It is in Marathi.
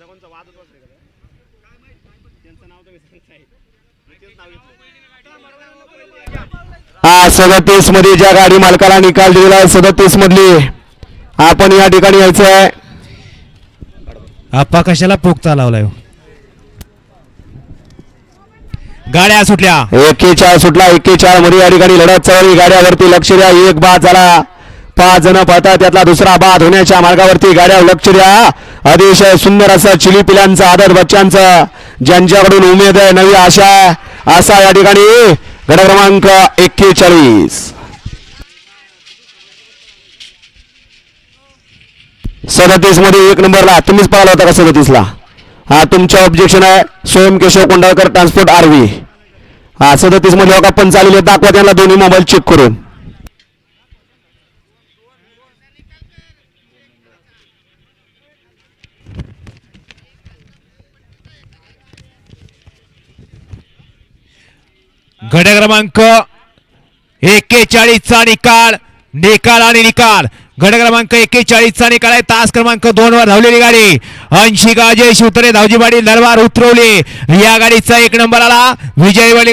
त्यांचा कोणचा वादच वाटले का? त्यांचं नाव हा सदतीसमध्ये ज्या गाडी मालकाला निकाल दिलेला आहे सदतीस मधली. आपण या ठिकाणी यायचं आहे. आप्पा कशाला पोगता लावलाय? गाड्या सुटल्या. एक्केचाळ सुटला एक्केचाळमध्ये या ठिकाणी लढत चालली गाड्यावरती लक्ष द्या एक बाद झाला. पाच जण पळतात त्यातला दुसरा बाद होण्याच्या मार्गावरती गाड्या लक्ष द्या. अतिशय सुंदर असा चिली पिल्यांचा आदर बच्चांचा ज्यांच्याकडून उमेद आहे नवी आशा असा या ठिकाणी. गड क्रमांक एक्केचाळीस. सदतीसमध्ये एक नंबरला तुम्हीच पाहिला होता का सदतीसला? हा तुमच्या ऑब्जेक्शन आहे. स्वयं केशव कोंडाळकर ट्रान्सपोर्ट आरवी हा सदतीसमध्ये बघा पण चाललेले दाखवा त्यांना दोन्ही मोबाईल चेक करून. घड्या क्रमांक एक्केचाळीस चा निकाल निकाल आणि निकाल. गड क्रमांक एक्केचाळीस चा निकाल आहे. तास क्रमांक दोन वर धावलेली गाडी. अंशी गाजे शिवतरे धावजीवाडी दरबार उतरवली. या गाडीचा एक नंबर आला. विजयवाडी गाडी